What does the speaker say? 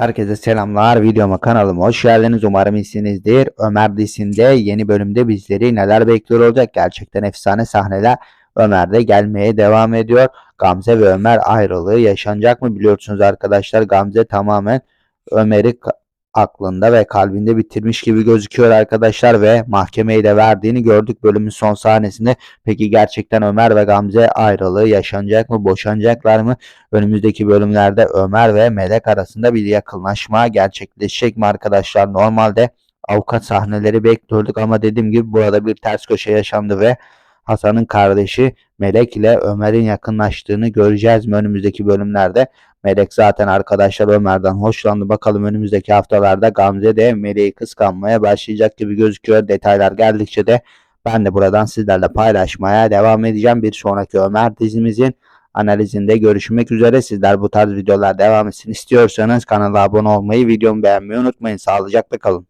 Herkese selamlar. Videoma kanalıma hoş geldiniz. Umarım iyisinizdir. Ömer dizisinde yeni bölümde bizleri neler bekliyor olacak? Gerçekten efsane sahneler Ömer'de gelmeye devam ediyor. Gamze ve Ömer ayrılığı yaşanacak mı biliyorsunuz arkadaşlar. Gamze tamamen Ömer'i aklında ve kalbinde bitirmiş gibi gözüküyor arkadaşlar ve mahkemeyi de verdiğini gördük bölümün son sahnesinde. Peki gerçekten Ömer ve Gamze ayrılığı yaşanacak mı? Boşanacaklar mı? Önümüzdeki bölümlerde Ömer ve Melek arasında bir yakınlaşma gerçekleşecek mi arkadaşlar? Normalde avukat sahneleri bekliyorduk ama dediğim gibi burada bir ters köşe yaşandı ve Hasan'ın kardeşi Melek ile Ömer'in yakınlaştığını göreceğiz mi önümüzdeki bölümlerde? Melek zaten arkadaşlar Ömer'den hoşlandı. Bakalım önümüzdeki haftalarda Gamze de Melek'i kıskanmaya başlayacak gibi gözüküyor. Detaylar geldikçe de ben de buradan sizlerle paylaşmaya devam edeceğim. Bir sonraki Ömer dizimizin analizinde görüşmek üzere. Sizler bu tarz videolar devam etsin istiyorsanız kanala abone olmayı, videomu beğenmeyi unutmayın. Sağlıcakla kalın.